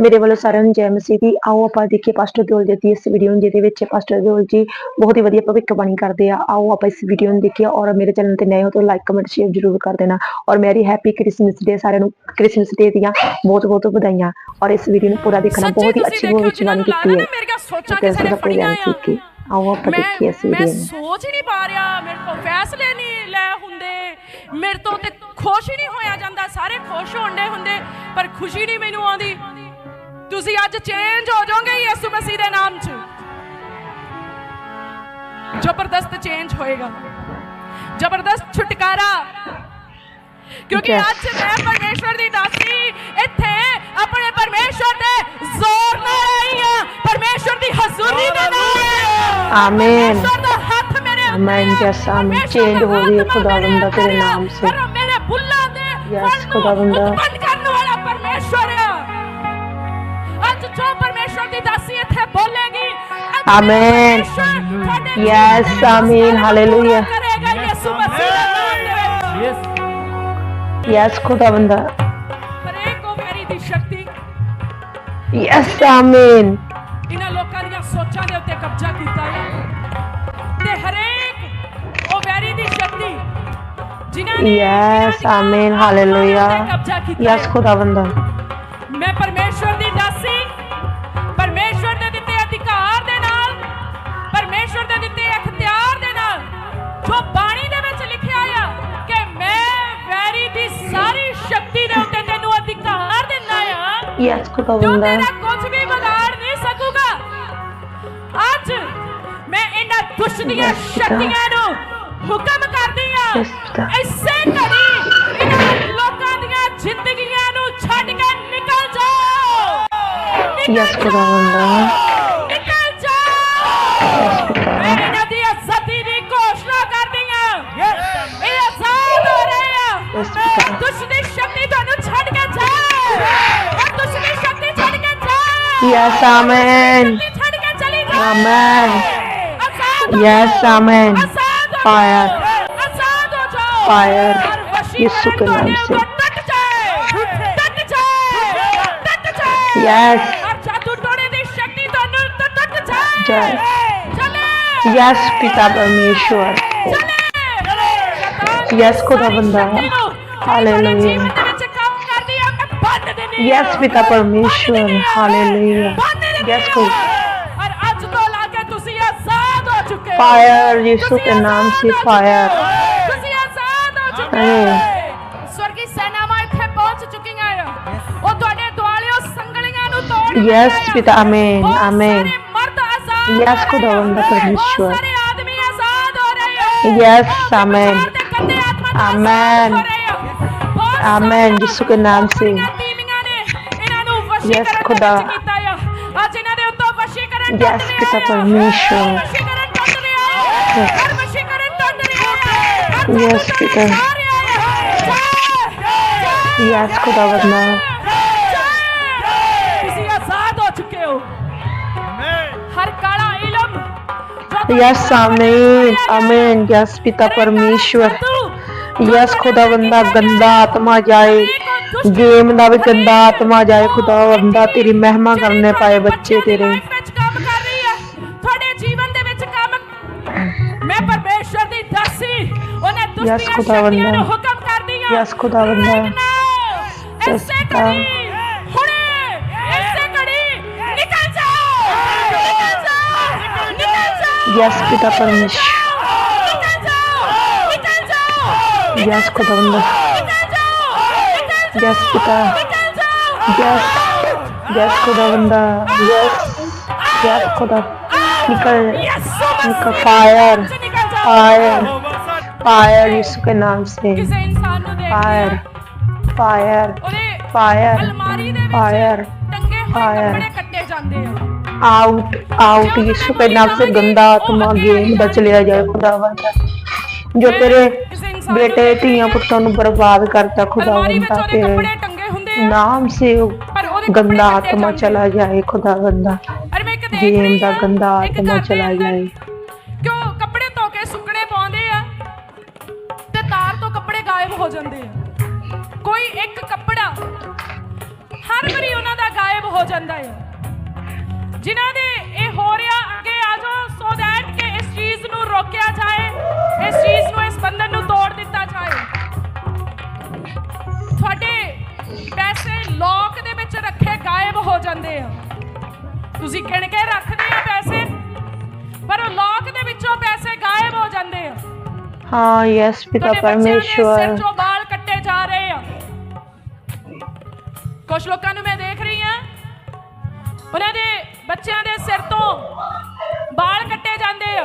ਮੇਰੇ ਵੱਲੋਂ ਸਾਰਿਆਂ ਨੂੰ ਜੈ ਮਸੀਹ ਦੀ। ਆਓ ਆਪਾਂ ਦੇਖੀਏ ਪਾਸਟਰ ਦਿਓਲ ਜੀ ਦੀ ਇਸ ਵੀਡੀਓ ਨੂੰ ਜਿਹਦੇ ਵਿੱਚ ਪਾਸਟਰ ਦਿਓਲ ਜੀ ਬਹੁਤ ਹੀ ਵਧੀਆ ਭਵਿੱਖਬਾਣੀ ਕਰਦੇ ਆ। ਆਓ ਆਪਾਂ ਇਸ ਵੀਡੀਓ ਨੂੰ ਦੇਖੀਏ ਔਰ ਮੇਰੇ ਚੈਨਲ ਤੇ ਨਏ ਹੋ ਤਾਂ ਲਾਈਕ ਕਮੈਂਟ ਸ਼ੇਅਰ ਜ਼ਰੂਰ ਕਰ ਦੇਣਾ। ਔਰ ਮੇਰੀ ਹੈਪੀ ਕ੍ਰਿਸਮਸ ਡੇ ਸਾਰਿਆਂ ਨੂੰ। ਕ੍ਰਿਸਮਸ ਡੇ ਦੀਆਂ ਬਹੁਤ ਬਹੁਤ ਵਧਾਈਆਂ। ਔਰ ਇਸ ਵੀਡੀਓ ਨੂੰ ਪੂਰਾ ਦੇਖਣਾ ਬਹੁਤ ਹੀ ਅੱਛੀ ਭਵਿੱਖਬਾਣੀ ਕੀਤੀ ਹੈ। ਤੇ ਕਿਸੇ ਨੇ ਅਸੀਂ ਫੜੀਆਂ ਆਪਣੇ ਆ। ਸਿੱਖੀ ਆਓ ਆਪਾਂ ਦੇਖੀਏ ਇਸ ਮੈਂ ਮੈਂ ਵੀਡੀਓ ਨੂੰ। ਸੋਚ ਹੀ ਨਹੀਂ ਪਾ ਰਿਹਾ ਮੇਰੇ ਕੋਲ ਫੈਸਲੇ ਨਹੀਂ ਲੈ ਹੁੰਦੇ। ਮੇਰੇ ਤੋਂ ਤੇ ਖੁਸ਼ ਹੀ ਨਹੀਂ ਹੋਇਆ ਜਾਂਦਾ। ਸਾਰੇ ਖੁਸ਼ ਹੋਣਦੇ ਹੁੰਦੇ ਪਰ ਖੁਸ਼ੀ ਨਹੀਂ ਮੈਨੂੰ ਆਉਂਦੀ। ਤੁਸੀਂ ਅੱਜ ਚੇਂਜ ਹੋ ਜਾਓਗੇ ਯਿਸੂ ਮਸੀਹ ਦੇ ਨਾਮ 'ਚ ਜ਼ਬਰਦਸਤ ਚੇਂਜ ਹੋਏਗਾ ਜ਼ਬਰਦਸਤ ਛੁਟਕਾਰਾ ਕਿਉਂਕਿ. ਅੱਜ ਮੈਂ ਪਰਮੇਸ਼ਵਰ ਦੀ ਦਾਸੀ ਇੱਥੇ ਆਪਣੇ ਪਰਮੇਸ਼ਵਰ ਦੇ ਜ਼ੋਰ ਨਾਲ ਆਈ ਹਾਂ ਪਰਮੇਸ਼ਵਰ ਦੀ ਹਜ਼ੂਰੀ ਦੇ ਨਾਲ ਆਮੀਨ। ਆਮੀਨ। ਪਰਮੇਸ਼ਵਰ Change ਦਾ ਹੋ ਰਹੀ ਹੈ ਖੁਦਾਵੰਦ ਤੇਰੇ। ਨਾਮ ਸੇ। ਪਰ ਮੇਰੇ ਬੁੱਲਾਂ ਦੇ Yes, ਫਲ ਨੂੰ ਖੁਦਾਵੰਦ ਆਮੀਨ। ਪਰਮੇਸ਼ਵਰ ਤੁਹਾਡੇ Yes, ਜੀਵਨ ਦੇ ਆਮੀਨ, ਹਾਲੇਲੂਇਆ। ਯੈਸ ਖੁਦਾਵੰਦਾ ਹਰੇਕ ਉਹ ਮੇਰੀ ਦੀ ਸ਼ਕਤੀ ਯੈਸ ਆਮੀਨ ਇਹਨਾਂ ਲੋਕਾਂ ਦੀਆਂ ਸੋਚਾਂ ਦੇ ਉੱਤੇ ਕਬਜ਼ਾ ਕੀਤਾ ਹੈ ਤੇ ਹਰੇਕ ਉਹ ਵੈਰੀ ਦੀ ਸ਼ਕਤੀ ਜਿਨ੍ਹਾਂ ਨੇ ਯੈਸ ਆਮੀਨ ਹਾਲੇਲੂਇਆ ਯੈਸ ਖੁਦਾਵੰਦਾ ਆ ਯੈਸ ਜੋ ਖੁਦਾਵੰਦਾ ਤੇਰਾ ਕੁਝ ਵੀ ਵਿਗਾੜ ਨਹੀਂ ਸਕੂਗਾ ਅੱਜ ਮੈਂ ਇਹਨਾਂ ਦੁਸ਼ਟ ਦੀਆਂ Yes, ਪਿਤਾ। ਸ਼ਕਤੀਆਂ ਨੂੰ ਹੁਕਮ ਕਰਦੀ ਆ Yes, ਪਿਤਾ। ਇਸੇ ਘੜੀ ਇਹਨਾਂ ਲੋਕਾਂ ਦੀਆਂ ਜ਼ਿੰਦਗੀਆਂ ਨੂੰ ਛੱਡ ਕੇ ਨਿਕਲ ਜਾਓ ਨਿਕਲ ਯੈਸ ਜਾਓ। ਖੁਦਾਵੰਦਾ ਯੈਸ ਜਾਓ। ਆਮੀਨ ਆਜ਼ਾਦ ਹੋ Fire. Fire. ਹਰ ਵਸ਼ੀਕਰਨ ਯਿਸੂ ਕੇ ਨਾਮ ਤੁਹਾਡੇ ਸੇ। ਉੱਤੇ ਟੁੱਟ ਜਾਏ ਟੁੱਟ ਜਾਏ यस पिता परमेश्वर हालेलुया यस को और आज तो लाके ਤੁਸੀਂ ਆਜ਼ਾਦ ਹੋ ਚੁੱਕੇ ਫਾਇਰ ਯਿਸੂ ਦੇ ਨਾਮ ਸੇ ਫਾਇਰ ਤੁਸੀਂ ਆਜ਼ਾਦ ਹੋ ਚੁੱਕੇ ਸਵਰਗੀ ਸੈਨਾਵਾਂ ਇੱਥੇ ਪਹੁੰਚ ਚੁੱਕੀਆਂ ਆ ਉਹ ਤੁਹਾਡੇ ਦੁਆਲਿਓ ਸੰਗਲੀਆਂ ਨੂੰ ਤੋੜ ਯਸ ਪਿਤਾ ਆਮੇਨ ਆਮੇਨ ਯਸ ਖੁਦਾਵੰਦ ਪਰਮੇਸ਼ਵਰ ਸਾਰੇ ਆਦਮੀ ਆਜ਼ਾਦ ਹੋ ਰਹੇ ਹੋ yes amen amen amen Yes, ਦੇ ਖੁਦਾ। ਵਿੱਚ ਕੀਤਾ ਆ ਅੱਜ ਇਹਨਾਂ ਦੇ ਉੱਤੋਂ ਵਸ਼ੀਕਰਨ Yes, ਟੁੱਟ ਰਿਹਾ ਪਿਤਾ ਆ। ਪਰਮੇਸ਼ਵਰ। ਵਸ਼ੀਕਰਨ ਟੁੱਟ ਰਿਹਾ ਆ Yes. ਹਰ ਵਸ਼ੀਕਰਨ ਟੁੱਟ ਰਿਹਾ ਆ ਹਰ ਜਾਦੂ Yes, ਟੁੱਟ ਪਿਤਾ। ਜਾ ਰਿਹਾ ਆ ਜਾ। ਯੈਸ ਖੁਦਾਵੰਦਾ ਤੁਸੀਂ ਆਜ਼ਾਦ ਹੋ ਚੁੱਕੇ ਹੋ ਹਰ ਕਾਲਾ ਇਲਮ ਜੋ यस आमीन आमीन यस पिता परमेश्वर यस खुदावंदा गंदा आत्मा जाए ਗੇਮ ਦਾ ਵੀ ਅੰਦਾ ਆਤਮਾ ਜਾਏ ਖੁਦਾ ਅੰਦਾ ਤੇਰੀ ਮਹਿਮਾ ਕਰਨੇ ਪਾਏ ਬੱਚੇ ਤੇਰੇ। ਯਸ ਖੁਦਾ ਸ਼ਕਤੀਆਂ ਯਸ ਖੁਦਾ ਬੰਦਾ। ਐਸੇ ਕੜੀ ਹੁਣੇ ਐਸੇ ਕੜੀ ਨਿਕਲ ਜਾਓ। ਨਿਕਲ ਜਾਓ। ਯਸ ਪਿਤਾ ਪਰਮੇਸ਼ਰ ਨਿਕਲ ਜਾਓ। ਨਿਕਲ ਜਾਓ। ਯਸ ਖੁਦਾ ਬੰਦਾ। ਨਿਕਲ ਜਾਓ यस पिता ਨਿਕਲ ਜਾਓ यस यस खुदावंदा यस यस खुदा निकल ਯਿਸੂ निकल ਮਸੀਹ फायर से निकल जाओ फायर फायर यीशु के नाम से ਕਿਸੇ ਇਨਸਾਨ ਨੂੰ ਦੇਖ फायर फायर ਉਹਦੇ फायर ਅਲਮਾਰੀ ਦੇ ਵਿੱਚ फायर ਟੰਗੇ ਹੋਏ Fire. ਕੱਪੜੇ ਕੱਟੇ ਜਾਂਦੇ ਆ आउट आउट यीशु के नाम से गंदा आत्मा गेम ਦਾ ਚਲਿਆ ਜਾਏ ਖੁਦਾਵੰਦਾ ਜੋ ਤੇਰੇ ਬੇਟੇ ਧੀਆਂ ਪੁੱਤਾਂ ਨੂੰ ਬਰਬਾਦ ਕਰਤਾ ਖੁਦਾਵੰਦਾ ਉਹਦੇ ਕੱਪੜੇ ਤੇਰੇ ਟੰਗੇ ਹੁੰਦੇ ਆ। ਨਾਮ ਪਰ ਉਹਦੇ ਗੰਦਾ ਆਤਮਾ ਚਲਾ ਜਾਏ ਖੁਦਾਵੰਦਾ ਅਰੇ ਮੈਂ ਇੱਕ ਦੇਖ ਗੇਮ ਰਹੀ ਦਾ ਆ, ਗੰਦਾ ਇੱਕ ਆਤਮਾ ਘਰ ਦੇ ਚਲਾ ਅੰਦਰ ਜਾਏ। ਕਿਉਂ ਕੱਪੜੇ ਧੋ ਕੇ ਸੁੱਕਣੇ ਪਾਉਂਦੇ ਆ ਤੇ ਤਾਰ ਤੋਂ ਕੱਪੜੇ ਗਾਇਬ ਹੋ ਜਾਂਦੇ ਆ। ਕੋਈ ਇੱਕ ਕੱਪੜਾ ਹਰ ਵਾਰੀ ਉਹਨਾਂ ਦਾ ਗਾਇਬ ਹੋ ਜਾਂਦਾ ਹੈ ਜਿਨ੍ਹਾਂ ਦੇ ਇਹ ਹੋ ਰਿਹਾ ਅੱਗੇ ਆ ਜਾਓ ਸੋ ਦੈਟ ਚੀਜ਼ ਨੂੰ ਰੋਕਿਆ ਜਾਏ ਇਸ ਚੀਜ਼ ਨੂੰ ਇਸ ਬੰਧਨ ਨੂੰ ਤੋੜ ਦਿੱਤਾ ਜਾਏ। ਤੁਹਾਡੇ ਪੈਸੇ ਲੋਕ ਦੇ ਵਿੱਚ ਰੱਖੇ ਗਾਇਬ ਹੋ ਜਾਂਦੇ ਆ। ਤੁਸੀਂ ਕਿਣ ਕੇ ਰੱਖਦੇ ਆ ਪੈਸੇ ਪਰ ਲੋਕ ਦੇ ਵਿੱਚੋਂ ਪੈਸੇ ਗਾਇਬ ਹੋ ਜਾਂਦੇ ਆ। ਹਾਂ ਯੈਸ ਪਿਤਾ ਪਰਮੇਸ਼ਵਰ। ਸਿਰ ਬਾਲ ਕੱਟੇ ਜਾ ਰਹੇ ਆ। ਕੁਝ ਲੋਕਾਂ ਨੂੰ ਮੈਂ ਦੇਖ ਰਹੀ ਆ ਉਹਨਾਂ ਦੇ ਬੱਚਿਆਂ ਦੇ ਸਿਰ ਤੋਂ ਬਾਲ ਕੱਟੇ ਜਾਂਦੇ ਆ।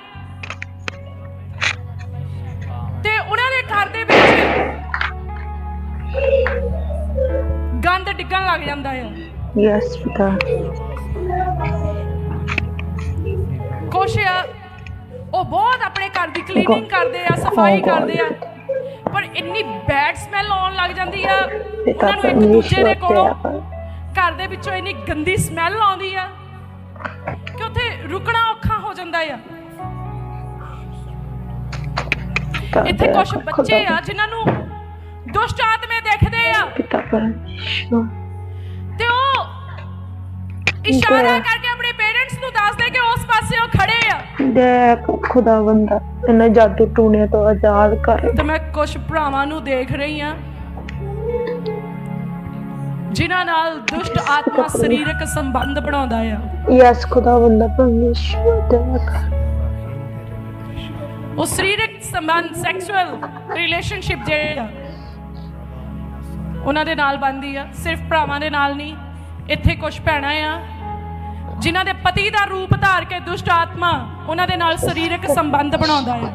ਤੇ ਉਹਨਾਂ ਦੇ ਘਰ ਦੇ ਵਿੱਚ ਗੰਦ ਡਿੱਗਣ ਲੱਗ ਜਾਂਦਾ ਆ। ਯੈਸ ਪਿਤਾ। ਕੁਛ ਉਹ ਬਹੁਤ ਆਪਣੇ ਘਰ ਦੀ ਕਲੀਨਿੰਗ ਕਰਦੇ ਆ ਸਫ਼ਾਈ ਕਰਦੇ ਆ ਪਰ ਇੰਨੀ ਬੈਡ ਸਮੈਲ ਆਉਣ ਲੱਗ ਜਾਂਦੀ ਆ। ਉਹਨਾਂ ਨੂੰ ਇੱਕ ਦੂਜੇ ਦੇ ਕੋਲੋਂ ਘਰ ਦੇ ਵਿੱਚੋਂ ਇੰਨੀ ਗੰਦੀ ਸਮੈਲ ਆਉਂਦੀ ਆ ਕਿ ਉੱਥੇ ਰੁਕਣਾ ਔਖਾ ਹੋ ਜਾਂਦਾ ਆ। ਇੱਥੇ ਕੁਝ ਬੱਚੇ ਆ ਜਿਨ੍ਹਾਂ ਨੂੰ ਦੁਸ਼ਟ ਆਤਮੇ ਦੇਖਦੇ ਆ। ਪਿਤਾ ਪਰਮੇਸ਼ਰ ਤੇ ਉਹ ਇਸ਼ਾਰਾ ਕਰਕੇ ਆਪਣੇ ਪੇਰੈਂਟਸ ਨੂੰ ਦੱਸਦੇ ਕਿ ਉਸ ਪਾਸੇ ਉਹ ਖੜੇ ਆ। ਦੇਖ ਖੁਦਾਵੰਦਾ ਇਹਨਾਂ ਜਾਦੂ ਟੂਣੇ ਤੋਂ ਆਜ਼ਾਦ ਕਰ ਤੇ ਮੈਂ ਕੁਝ ਭਰਾਵਾਂ ਨੂੰ ਦੇਖ ਰਹੀ ਆ ਜਿਨ੍ਹਾਂ ਨਾਲ ਦੁਸ਼ਟ ਆਤਮਾ ਸਰੀਰਕ ਸੰਬੰਧ ਬਣਾਉਂਦਾ ਆ। ਯਸ ਖੁਦਾਵੰਦਾ ਪਰਮੇਸ਼ਰ ਦੇਖ ਉਹ ਸਰੀਰਕ ਸੰਬੰਧ ਸੈਕਸੁਅਲ ਰਿਲੇਸ਼ਨਸ਼ਿਪ ਜਿਹੜੇ ਉਹਨਾਂ ਦੇ ਨਾਲ ਬੰਦੀ ਆ, ਸਿਰਫ ਭਰਾਵਾਂ ਦੇ ਨਾਲ ਨਹੀਂ, ਇੱਥੇ ਕੁਝ ਭੈਣਾਂ ਆ, ਜਿਨ੍ਹਾਂ ਦੇ ਪਤੀ ਦਾ ਰੂਪ ਧਾਰ ਕੇ ਦੁਸ਼ਟ ਆਤਮਾ ਉਹਨਾਂ ਦੇ ਨਾਲ ਸਰੀਰਕ ਸੰਬੰਧ ਬਣਾਉਂਦਾ ਹੈ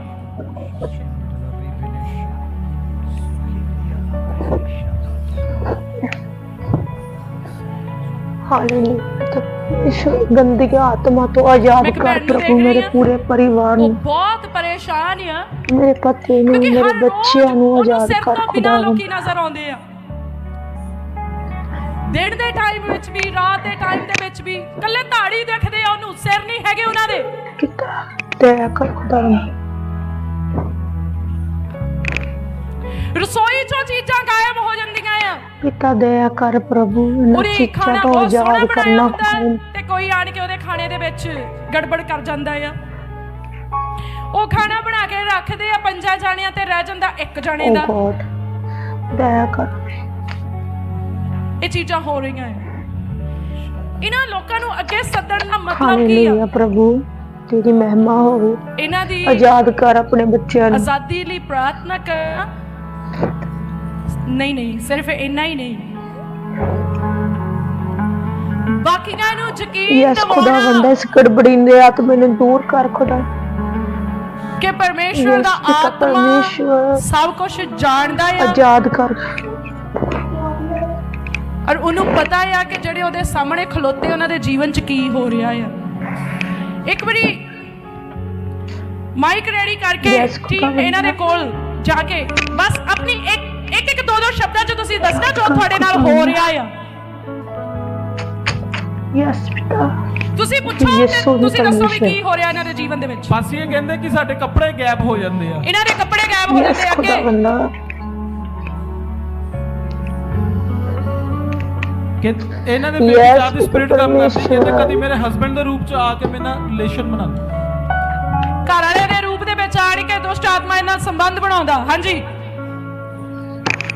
ਹਾਲੇਲੂਇਆ परमेश्वर गंदी की आत्मा तो आजाद मैं एक कर बहन प्रभु देख रही मेरे हूं। पूरे परिवार ਉਹ ਨੂੰ ਬਹੁਤ ਪਰੇਸ਼ਾਨ ਆ ਮੇਰੇ ਪਤੀ ਨੂੰ ਕਿਉਂਕਿ ਮੇਰੇ ਹਰ ਰੋਜ਼ ਬੱਚਿਆਂ ਨੂੰ ਉਹਨੂੰ ਆਜ਼ਾਦ ਸਿਰ ਕਰ ਤੋਂ ਖੁਦਾ ਬਿਨਾਂ ਲੋਕੀ ਨਜ਼ਰ ਆਉਂਦੇ ਆ ਦਿਨ ਦੇ ਟਾਈਮ ਵਿੱਚ ਵੀ ਰਾਤ ਦੇ ਟਾਈਮ ਦੇ ਵਿੱਚ ਵੀ ਕੱਲੇ ਧਾੜੀ ਦੇਖਦੇ ਆ ਉਹਨੂੰ ਸਿਰ ਨਹੀਂ ਹੈਗੇ ਉਹਨਾਂ ਦੇ ਕਿਤਾ ਦਇਆ ਕਰ ਖੁਦਾ ਰਸੋਈ ਚੋਂ ਚੀਜ਼ਾਂ ਗਾਇਬ ਹੋ ਜਾਂਦੀਆਂ ਆ। ਪਿਤਾ ਦਇਆ ਕਰ ਪ੍ਰਭੂ ਇਹਨਾਂ ਚੀਜ਼ਾਂ ਖਾਣਾ ਤੋਂ ਬਹੁਤ ਸੋਹਣਾ ਆਜ਼ਾਦ ਬਣਾਇਆ ਕਰਨਾ ਹੁੰਦਾ ਹੈ ਖੁਦਾ ਤੇ ਕੋਈ ਆਣ ਕੇ ਉਹਦੇ ਖਾਣੇ ਦੇ ਵਿੱਚ ਗੜਬੜ ਕਰ ਜਾਂਦਾ ਆ। ਉਹ ਖਾਣਾ ਬਣਾ ਕੇ ਰੱਖਦੇ ਆ ਪੰਜਾਂ ਜਾਣਿਆਂ ਤੇ ਰਹਿ ਜਾਂਦਾ ਇੱਕ ਜਾਣੇ ਓ ਦਾ ਗੋਡ ਦਇਆ ਕਰ। ਇਹ ਚੀਜ਼ਾਂ ਹੋ ਰਹੀਆਂ ਆ। ਇਹਨਾਂ ਲੋਕਾਂ ਨੂੰ ਅੱਗੇ ਸੱਦਣ ਦਾ ਮਤਲਬ ਕੀ ਆ? ਹਾਲੇਲੂਇਆ ਪ੍ਰਭੂ ਤੇਰੀ ਮਹਿਮਾ ਹੋਵੇ। ਇਹਨਾਂ ਦੀ ਆਜ਼ਾਦ ਕਰ ਆਪਣੇ ਬੱਚਿਆਂ ਨੂੰ। ਆਜ਼ਾਦੀ ਲਈ ਪ੍ਰਾਰਥਨਾ ਕਰਨਾ ਨਹੀਂ ਨਹੀਂ ਸਿਰਫ ਇੰਨਾ ਹੀ ਨਹੀਂ। ਬਾਕੀਆਂ ਨੂੰ ਯਕੀਨ ਯਸ ਖੁਦਾ ਦਿਵਾਉਣਾ। ਬੰਦਾ ਇਸ ਗੜਬੜੀ ਦੇ ਆਤਮੇ ਨੂੰ ਦੂਰ ਕਰ ਖੁਦਾ। ਕਿ ਪਰਮੇਸ਼ਵਰ ਯਸ ਦਾ ਪਿਤਾ ਆਤਮਾ ਪਰਮੇਸ਼ਵਰ ਸਭ ਕੁਝ ਜਾਣਦਾ ਆ। ਆਜ਼ਾਦ ਕਰ। ਔਰ ਉਹਨੂੰ ਪਤਾ ਆ ਕਿ ਜਿਹੜੇ ਉਹਦੇ ਸਾਹਮਣੇ ਖਲੋਤੇ ਉਹਨਾਂ ਦੇ ਜੀਵਨ 'ਚ ਕੀ ਹੋ ਰਿਹਾ ਆ। ਇੱਕ ਵਾਰੀ ਮਾਈਕ ਰੈਡੀ ਕਰਕੇ Yes, ਖੁਦਾ ਟੀਮ ਇਹਨਾਂ ਦੇ ਕੋਲ ਜਾ ਕੇ ਬਸ ਆਪਣੀ ਇੱਕ ਇੱਕ ਇੱਕ ਦੋ ਦੋ ਸ਼ਬਦਾਂ 'ਚ ਤੁਸੀਂ ਦੱਸਣਾ ਜੋ ਤੁਹਾਡੇ ਨਾਲ ਹੋ ਰਿਹਾ ਆ। ਯਸ ਪਿਤਾ ਤੁਸੀਂ ਪੁੱਛੋ ਤੁਸੀਂ ਦੱਸੋ ਵੀ। ਕੀ ਹੋ ਰਿਹਾ ਇਹਨਾਂ ਦੇ ਜੀਵਨ ਦੇ ਵਿੱਚ। ਬਸ ਇਹ ਕਹਿੰਦੇ ਕਿ ਸਾਡੇ ਕੱਪੜੇ ਗੈਪ ਹੋ ਜਾਂਦੇ ਆ। ਇਹਨਾਂ ਦੇ ਕੱਪੜੇ ਗਾਇਬ ਹੋ ਜਾਂਦੇ ਖੁਦਾ ਅੱਗੇ। ਕਿ ਇਹਨਾਂ ਬੇਬੀ ਚਾਹ ਦੀ ਸਪਿਰਿਟ ਕੰਮ ਕਰਦੀ। ਕਹਿੰਦੇ ਕਦੀ ਮੇਰੇ ਹਸਬੰਡ ਦੇ ਰੂਪ ਚ ਆ ਕੇ ਮੇਰੇ ਨਾਲ ਰਿਲੇਸ਼ਨ ਬਣਾਉਂਦੇ ਘਰ ਵਾਲੇ ਦੇ ਰੂਪ ਦੇ ਵਿੱਚ ਆਣ ਕੇ ਦੁਸ਼ਟ ਆਤਮਾ ਇਹਨਾਂ ਨਾਲ ਸੰਬੰਧ ਬਣਾਉਂਦਾ। ਹਾਂਜੀ।